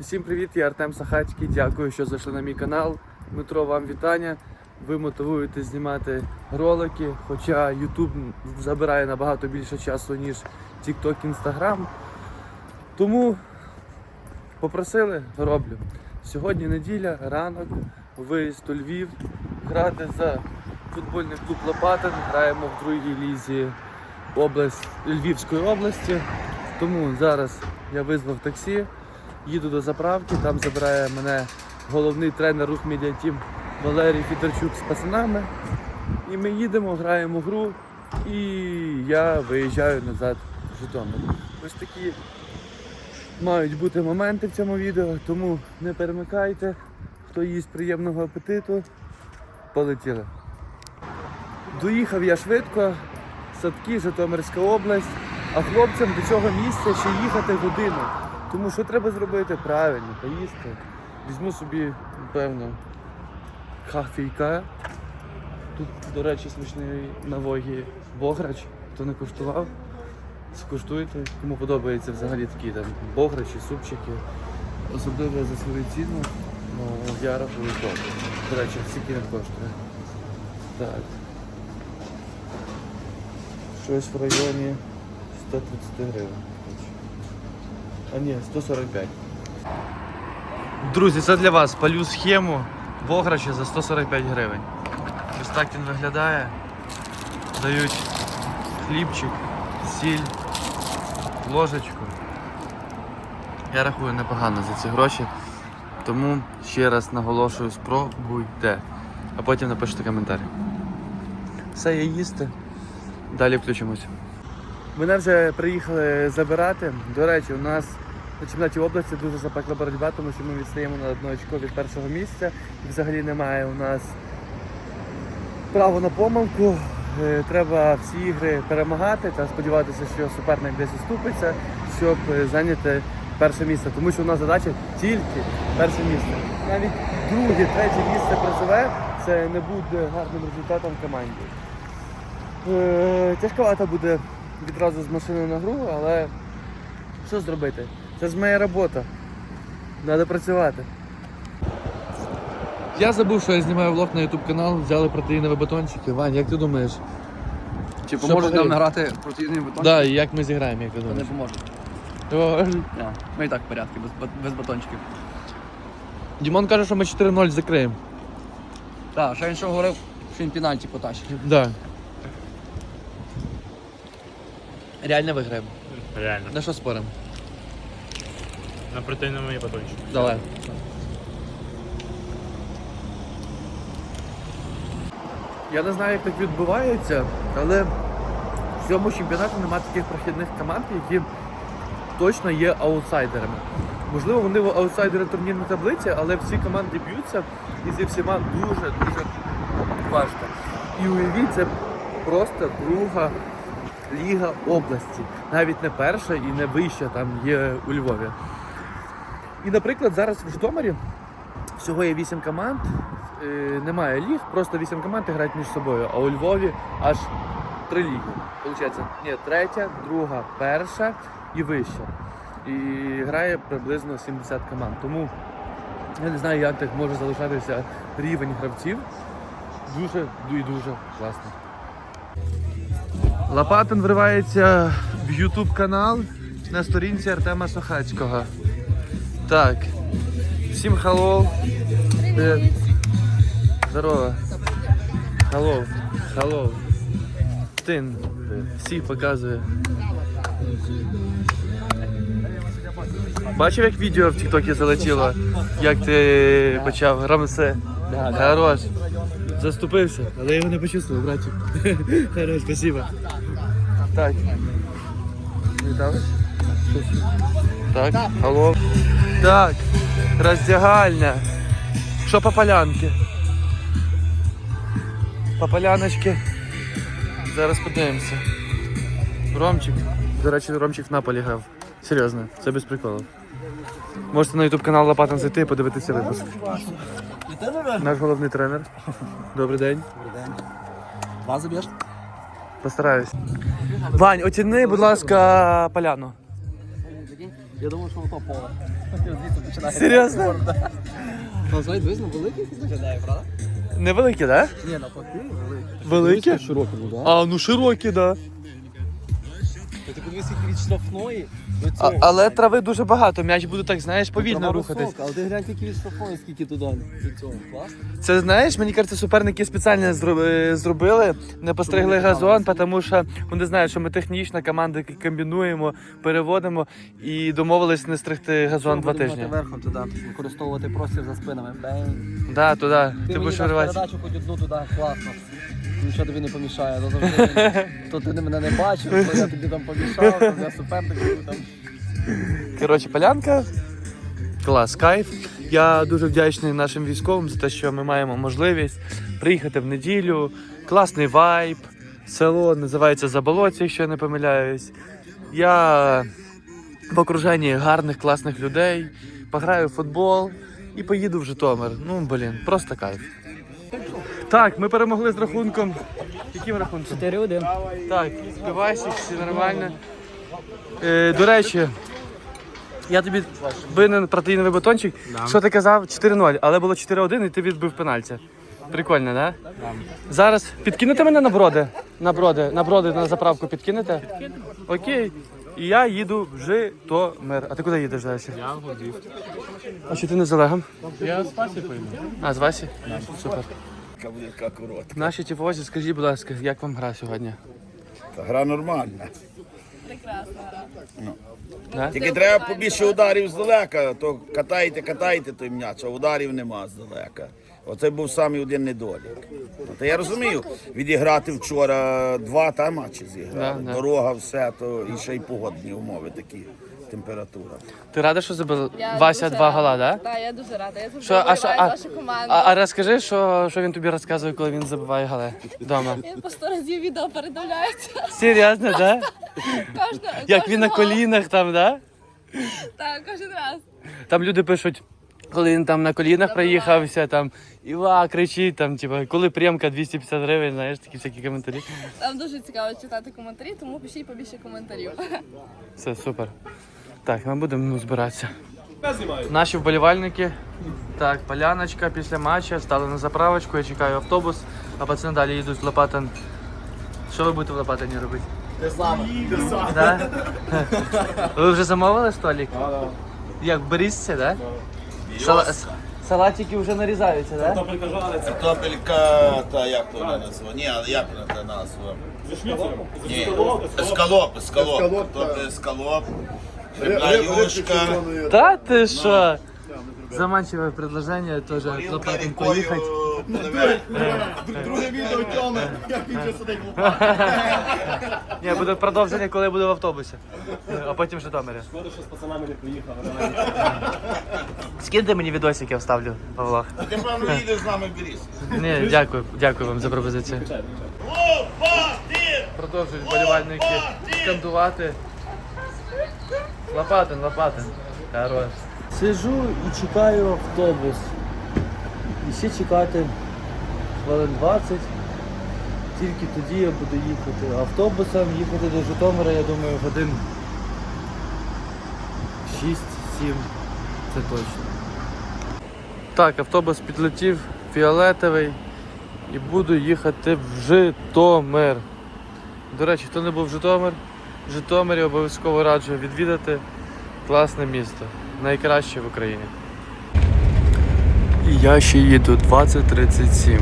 Всім привіт, я Артем Сахацький. Дякую, що зайшли на мій канал. Дмитро, вам вітання. Ви мотивуєте знімати ролики, хоча YouTube забирає набагато більше часу, ніж TikTok, Instagram. Тому попросили, роблю. Сьогодні неділя, ранок, виїзд у Львів, грати за футбольний клуб Лопатин. Граємо в другій лізі область, Львівської області. Тому зараз я визвав таксі, їду до заправки, там забирає мене головний тренер рух Team Валерій Фітерчук з пацанами. І ми їдемо, граємо гру, і я виїжджаю назад в Житомир. Ось такі мають бути моменти в цьому відео, тому не перемикайте. Хто їсть приємного апетиту, полетіли. Доїхав я швидко, садки, Житомирська область, а хлопцям до цього місця ще їхати годину. Тому що треба зробити правильно, поїсти. Візьму собі, напевно, кафійка. Тут, до речі, смачний на вогі бограч. Хто не куштував, скуштуйте. Кому подобається взагалі такі там бограчі, супчики. Особливо за свою ціну. Ну, я рахую топ. До речі, скільки не коштує. Так. Щось в районі 130 гривень. А ні, 145. Друзі, це для вас. Палю схему Бограча за 145 гривень. Ось так він виглядає. Дають хлібчик, сіль, ложечку. Я рахую непогано за ці гроші. Тому ще раз наголошую, спробуйте. А потім напишіть коментарі. Все, є їсти. Далі включимося. Мене вже приїхали забирати. До речі, у нас на чемпіонаті області дуже запекла боротьба, тому що ми відстаємо на одне очко від першого місця. І взагалі немає у нас право на помилку. Е, Треба всі ігри перемагати та сподіватися, що суперник десь уступиться, щоб е, зайняти перше місце. Тому що у нас задача тільки перше місце. Навіть друге, третє місце призове це не буде гарним результатом в команді. Е, Тяжковато буде відразу з машиною на гру, але що зробити? Це ж моя робота. Треба працювати. Я забув, що я знімаю влог на YouTube канал, взяли протеїнові батончики. Вань, як ти думаєш? Чи поможуть нам награти противний батон? Да, і як ми зіграємо, як ти Не думаєш? поможуть. О, Ні, Ми і так в порядку, без, без батончиків. Дімон каже, що ми 4-0 закриємо. Так, ще він що говорив, що він пенальті потащить. Да. Реально виграємо. Реально. На що споримо? На протеиновый батончик. Давай. Я не знаю, як так відбувається, але в цьому чемпіонаті немає таких прохідних команд, які точно є аутсайдерами. Можливо, вони аутсайдери турнірної таблиці, але всі команди б'ються і зі всіма дуже-дуже важко. І уявіть, це просто друга ліга області. Навіть не перша і не вища там є у Львові. І, наприклад, зараз в Житомирі всього є 8 команд, е, немає ліг, просто 8 команд грають між собою. А у Львові аж 3 ліги. Получається, ні, третя, друга, перша і вища. І грає приблизно 70 команд. Тому я не знаю, як так може залишатися рівень гравців. Дуже і дуже класно. Лопатин вривається в YouTube канал на сторінці Артема Сохацького. Так. Всім хеллоу. Привіт. Здорово. Хеллоу. Хеллоу. Тин. Всіх показує. Бачив, як відео в Тіктокі залетіло? Як ти почав Рамсе? Хорош. Заступився, але я його не почувствував, братчик. Хорош, спасибо. Так. Так, алло. Так, роздягальня. Що по полянки? По поляночки. Зараз подивимося. Ромчик. До речі, Ромчик в Наполі грав. Серйозно, це без приколу. Можете на YouTube канал Лопатин зайти і подивитися випуск. Наш головний тренер. Добрий день. Вас заб'єш? Постараюсь. Вань, оціни, будь ласка, поляну. Я думаю, що ото поле. Серйозно? Ну, знаєш, дивись, ну великий виглядає, правда? Невеликі, так? Ні, навпаки, великі. Великі? Широкі, ну да. А, ну широкі, так. Ти подивись, як від штрафної до А, але трави дуже багато, м'яч буде так, знаєш, повільно Трава рухатись. висока, Але ти глянь, тільки від штрафної, скільки туди до цього. Класно. Це знаєш, мені кажеться, суперники спеціально е, зробили, не постригли Щоб не газон, тому що вони знають, що ми технічна команда комбінуємо, переводимо і домовились не стригти газон два Будемо тижні. мати верхом туди, використовувати простір за спинами. Бень. Да, туди. Ти, Ти будеш даш передачу хоч одну туди, класно. Нічого тобі не помішає. То, завжди, то ти мене не бачив, то я тобі там помішав, то я суперник там. Коротше, полянка. Клас, кайф. Я дуже вдячний нашим військовим за те, що ми маємо можливість приїхати в неділю. Класний вайб. Село називається Заболоці, якщо я не помиляюсь. Я в окруженні гарних, класних людей. Пограю в футбол і поїду в Житомир. Ну, блін, просто кайф. Так, ми перемогли з рахунком. Яким рахунком? 4-1. Так, пивасик, все нормально. Е, до речі, я тобі винен протеїновий батончик. Що ти казав? 4-0, але було 4-1 і ти відбив пенальті. Прикольно, да? Зараз підкинете мене на броди? На броди, на броди на заправку підкинете? Окей. І я їду в Житомир. А ти куди їдеш далі? Я водив. А що ти не з Олегом? Я з Пасі поїду. А, з Васі? Супер. Наші тіфозі, скажіть, будь ласка, як вам гра сьогодні? Та Гра нормальна. Да? Тільки треба побільше ударів здалека, то катайте, катайте той м'яч, а ударів нема здалека. Оце був самий один недолік. Ну, Та я розумію, відіграти вчора два та матчі зіграли. Да, да. Дорога, все, то і ще й погодні умови такі, температура. Ти рада, що забив Я Вася дуже два рада. гола, да? Так, я дуже рада. Я завжди Що, а, що, а, за вашу команду. а, а розкажи, що, що він тобі розказує, коли він забиває голи вдома. Він по сто разів відео передивляється. Серйозно, да? Кожна, Як він на кожного. колінах там, да? Так, кожен раз. Там люди пишуть, коли він там на колінах проїхався, там Іва кричить, там, типу, коли прямка 250 гривень, знаєш, такі всякі коментарі. Там дуже цікаво читати коментарі, тому пишіть побільше коментарів. Все, супер. Так, ми будемо ну, збиратися. Наші вболівальники. Так, поляночка після матчу, стали на заправочку, я чекаю автобус, а пацани далі їдуть в Лопатин. Що ви будете в Лопатині робити? Да? Ви вже замовили столик? Так, Як Берізці, так? Да? Салатики вже нарізаються, так? Да? Картопелька, та як то вона назва? Ні, але як вона та назва? Ні, ескалоп, ескалоп. Картопель, ескалоп, грибна юшка. Та ти що? Заманчиве предложення теж в Лопатин поїхати. Друге відео Тьоми, як він вже сидить Ні, буде продовження, коли я буду в автобусі. А потім в Житомирі. Шкода, що з пацанами не поїхав. Скиньте мені відосик, я вставлю по влог. Ти, певно, їдеш з нами в Біріс. Ні, дякую, дякую вам за пропозицію. Продовжують болівальники скандувати. Лопатин, Лопатин. Хорош. Сижу і чекаю автобус. І ще чекати хвилин 20. Тільки тоді я буду їхати. Автобусом їхати до Житомира, я думаю, годин 6-7. Це точно. Так, автобус підлетів фіолетовий і буду їхати в Житомир. До речі, хто не був в Житомир, в Житомирі обов'язково раджу відвідати класне місто. Найкраще в Україні. І я ще їду 2037.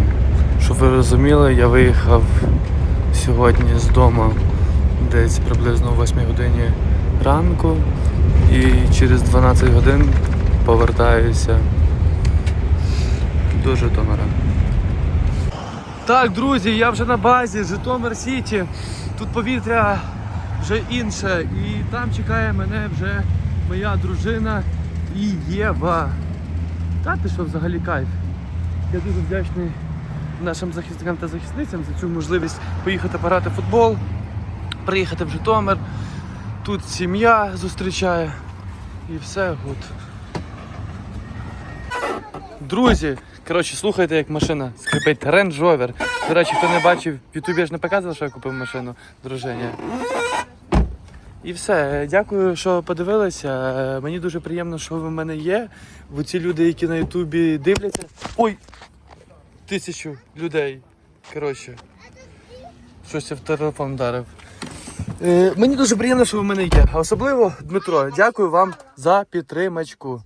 Щоб ви розуміли, я виїхав сьогодні з дому десь приблизно о 8 годині ранку і через 12 годин повертаюся до Житомира. Так, друзі, я вже на базі Житомир Сіті. Тут повітря вже інше. І там чекає мене вже моя дружина і Єва. Та ти що взагалі кайф. Я дуже вдячний нашим захисникам та захисницям за цю можливість поїхати пограти в футбол, приїхати в Житомир. Тут сім'я зустрічає і все гуд. Друзі, коротше, слухайте, як машина скрипить Range Rover. До речі, хто не бачив, в Ютубі я ж не показував, що я купив машину дружині. І все. Дякую, що подивилися. Мені дуже приємно, що ви в мене є. Бо ці люди, які на Ютубі дивляться. Ой! Тисячу людей. Коротше. Щось я в телефон вдарив. Е, мені дуже приємно, що ви в мене є. Особливо, Дмитро, дякую вам за підтримочку.